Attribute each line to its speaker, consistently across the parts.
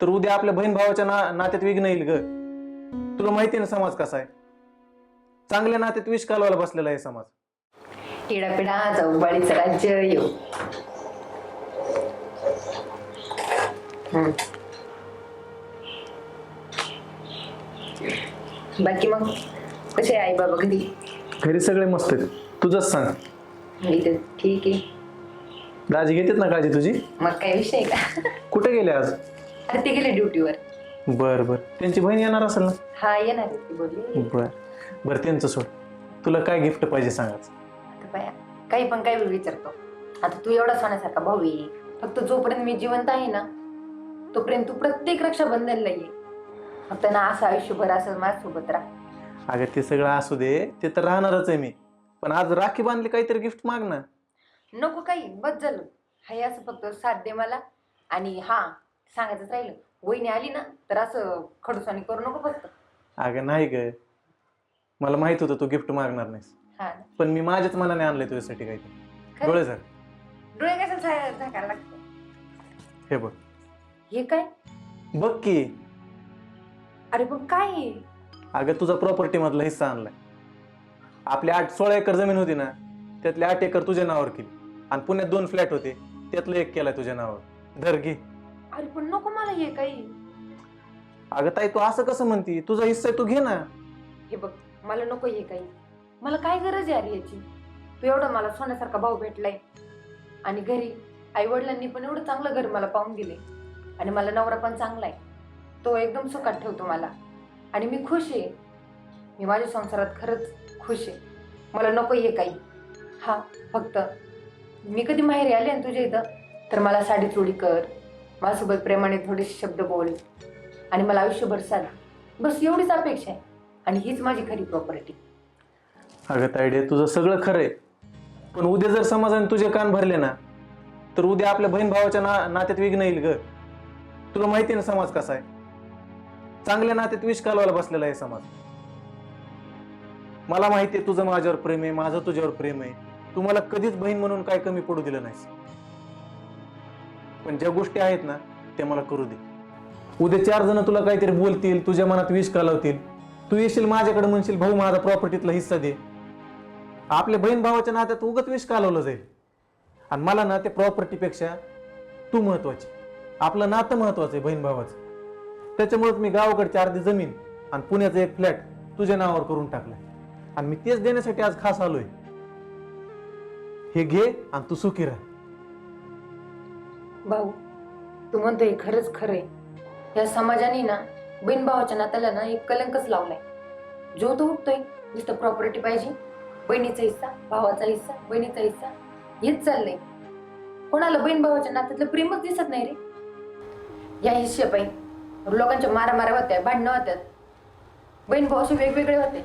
Speaker 1: तर उद्या आपल्या बहीण भावाच्या ना नात्यात विघ्न येईल ग. तुला माहिती ना समाज कसा आहे? चांगल्या नात्यात विष कालवायला बसलेला आहे समाज.
Speaker 2: पिढा चौबाळीचं राज्य येऊ. बाकी मग? कसे आई बाबा कधी
Speaker 1: घरी सगळे मस्त आहेत. तुझंच सांग.
Speaker 2: मी तर ठीक आहे.
Speaker 1: दाजी घेतात ना काळजी तुझी?
Speaker 2: मग काय विषय का?
Speaker 1: कुठे गेले आज?
Speaker 2: अरे ते गेले ड्युटीवर.
Speaker 1: बर बर. त्यांची बहीण येणार असेल ना?
Speaker 2: हा येणार आहे ती बोलली.
Speaker 1: बर. बर त्यांचं सोड. तुला काय गिफ्ट पाहिजे सांगाच
Speaker 2: आता बाया काही पण काही विचारतो. आता तू एवढा सोन्यासारखा भाऊ आहे. फक्त जोपर्यंत मी जिवंत आहे ना तोपर्यंत तू प्रत्येक रक्षाबंधनला ये. फक्त ना असं आयुष्यभर असं माझ्यासोबत राहा.
Speaker 1: अगं ते सगळं असू दे. ते तर राहणारच आहे मी. पण आज राखी बांधली काहीतरी गिफ्ट माग ना
Speaker 2: नको काही बस झालं. हाय असं फक्त साथ दे मला. आणि हा सांगायचंच राहिलं. वहिनी आली ना तर असं खडूसानी करू नको फक्त.
Speaker 1: अगं नाही ग. मला माहीत होतं तू गिफ्ट मागणार नाहीस.
Speaker 2: हा ना.
Speaker 1: पण मी माझ्याच मनाने आणलंय तुझ्यासाठी काहीतरी.
Speaker 2: खरं?
Speaker 1: डोळे झाले
Speaker 2: डोळे झाकायला लागतं
Speaker 1: हे बघ.
Speaker 2: हे काय?
Speaker 1: बघ की.
Speaker 2: अरे पण काय?
Speaker 1: अगं तुझा प्रॉपर्टी मधला हिस्सा आणलाय. आपली आठ सोळा एकर जमीन होती ना त्यातले आठ एकर तुझ्या नावावर केली. आणि पुण्यात दोन फ्लॅट होते त्यातलं एक केलाय तुझ्या नावावर. धर घे.
Speaker 2: अरे पण नको मला हे काही.
Speaker 1: अगं ताई तू असं कसं म्हणती? तुझा हिस्सा तू घे ना.
Speaker 2: हे बघ मला नको हे काही. मला काय गरज आहे अरे याची? तू एवढा मला सोन्यासारखा भाऊ भेटलाय. आणि घरी आई वडिलांनी पण एवढं चांगलं घर मला पाहून दिले. आणि मला नवरा पण चांगला आहे तो एकदम सुखात ठेवतो मला. आणि मी खुश आहे. मी माझ्या संसारात खरंच खुश आहे. मला नको हे काही. हा फक्त मी कधी माहेरी आले ना तुझ्या इथं तर मला साडी चोळी कर. माझ्यासोबत प्रेमाने थोडेसे शब्द बोल आणि मला आयुष्यभर साध बस एवढीच अपेक्षा आहे. आणि हीच माझी खरी प्रॉपर्टी
Speaker 1: अगं तायडे तुझं सगळं खरं आहे. पण उद्या जर समाजाने तुझे कान भरले ना तर उद्या आपल्या बहीण भावाच्या ना नात्यात विघ्न येईल ग. तुला माहिती आहे ना समाज कसा आहे? चांगल्या नात्यात विष कालवायला बसलेला आहे समाज. मला माहिती आहे तुझं माझ्यावर प्रेम आहे माझं तुझ्यावर प्रेम आहे. तू मला कधीच बहीण म्हणून काय कमी पडू दिलं नाही पण ज्या गोष्टी आहेत ना त्या मला करू दे. उद्या चार जण तुला काहीतरी बोलतील तुझ्या मनात विष कालवतील. तू येशील माझ्याकडे म्हणशील भाऊ माझा प्रॉपर्टीतला हिस्सा दे. आपल्या बहीण भावाच्या नात्यात उगत विष कालवलं जाईल. आणि मला ना त्या प्रॉपर्टीपेक्षा तू महत्वाची. आपलं नातं महत्वाचं आहे बहीण भावाचं. त्याच्यामुळेच मी गावाकडची अर्धी जमीन आणि पुण्याचं एक फ्लॅट तुझ्या नावावर करून टाकलाय. आणि मी तेच देण्यासाठी आज खास आलोय. हे घे आणि तू सुखी राह.
Speaker 2: भाऊ तू म्हणतोय खरंच खरंय. या समाजाने ना बहीण भावाच्या नात्याला ना एक कलंकच लावलाय. जो तो उठतोय नुसतं प्रॉपर्टी पाहिजे. बहिणीचा हिस्सा भावाचा हिस्सा बहिणीचा हिस्सा हेच चाललंय. कोणाला बहीण भावाच्या नात्यातलं प्रेमच दिसत नाही रे. या हिस्से लोकांच्या मारामाऱ्या होत्या भांडणं होत्यात. बहीण भाऊ असे वेगवेगळे होते.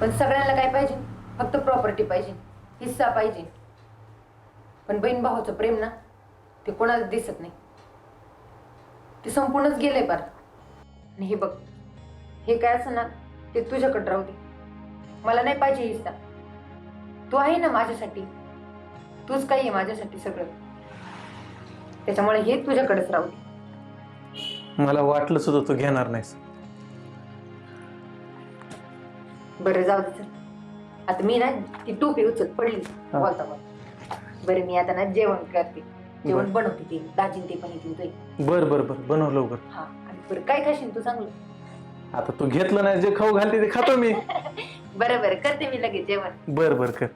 Speaker 2: पण सगळ्यांना काय पाहिजे? फक्त प्रॉपर्टी पाहिजे हिस्सा पाहिजे. पण बहीण भावाचं प्रेम ना ते कोणाला दिसत नाही. ते संपूर्णच गेलंय पार. आणि हे बघ हे काय असं ना ते तुझ्याकडे राहू दे. मला नाही पाहिजे हिस्सा. तू आहे ना माझ्यासाठी. तूच काही आहे माझ्यासाठी सगळं. त्याच्यामुळे हे तुझ्याकडेच राहू दे.
Speaker 1: मला वाटलं सुद्धा तू घेणार नाहीस.
Speaker 2: बरं जाऊ दे चल. आता मी ना ती टोपी उचल पडली. बोलता बोलता. बरं मी आता ना जेवण करते. जेवण बनवते ते. दाजीन ते पण येतील
Speaker 1: बर बर बर. बनव लवकर.
Speaker 2: हा. आणि बरं काय खाशील तू चांगलं?
Speaker 1: आता तू घेतलं नाही जे खाऊ घालते ते खातो मी.
Speaker 2: बरं बरं. करते मी लगेच जेवण.
Speaker 1: बर बर. कर.